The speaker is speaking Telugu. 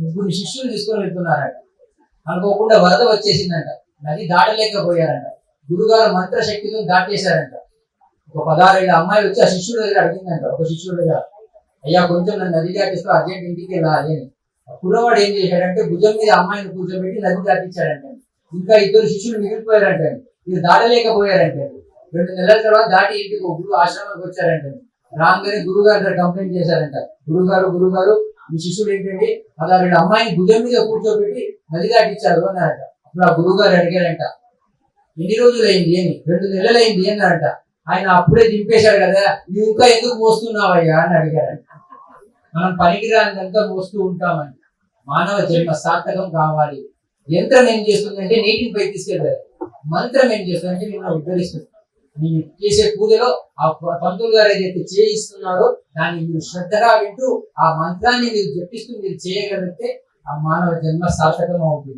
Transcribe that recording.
ముగ్గురు శిష్యులు తీసుకొని వెళ్తున్నారంట. అనుకోకుండా వరద వచ్చేసిందంట. నది దాటలేకపోయారంట. గురుగారు మంత్రశక్తితో దాటేశారంట. ఒక పదహారేళ్ళ అమ్మాయి వచ్చి ఆ శిష్యుడి దగ్గర అడిగిందంట. ఒక శిష్యుడి దగ్గర అయ్యా కొంచెం నన్ను నది దాటిస్తూ అర్జెంట్ ఇంటికి వెళ్ళాలి అని. ఆ కుర్రవాడు ఏం చేశాడంటే భుజం మీద అమ్మాయిని కూర్చోబెట్టి నది దాటించాడంట. ఇంకా ఇద్దరు శిష్యులు మిగిలిపోయారంట. ఇది దాటలేకపోయారంట. రెండు నెలల తర్వాత దాటి ఇంటికి ఒక గురువు ఆశ్రమానికి వచ్చారంట. రాగానే గురువు గారి దగ్గర కంప్లైంట్ చేశారంట. గురువు గారు గురువు మీ శిష్యుడు ఏంటండి పదహారు అమ్మాయిని భుజం మీద కూర్చోబెట్టి నది దాటించారు అన్నారట. అప్పుడు ఆ గురువు గారు అడిగారంట ఎన్ని రోజులు అయింది అని రెండు నెలలు అయింది అన్నారంట. ఆయన అప్పుడే దింపేశాడు కదా నువ్వు ఇంకా ఎందుకు మోస్తున్నావయ్యా? అని అడిగారంట. మనం పనికిరానిదంతా మోస్తూ ఉంటామని. మానవ జన్మ సార్థకం కావాలి. యంత్రం ఏం చేస్తుందంటే నీటిని పై తీసుకెళ్ళారు మంత్రం ఏం చేస్తుందంటే మిమ్మల్ని ఉద్ధరిస్తుంది. మీరు చేసే పూజలో ఆ పంతులు గారు ఏదైతే చేయిస్తున్నారో దాన్ని మీరు శ్రద్ధగా వింటూ ఆ మంత్రాన్ని మీరు జపిస్తూ మీరు చేయగలిగితే ఆ మానవ జన్మ సార్థకం అవుతుంది.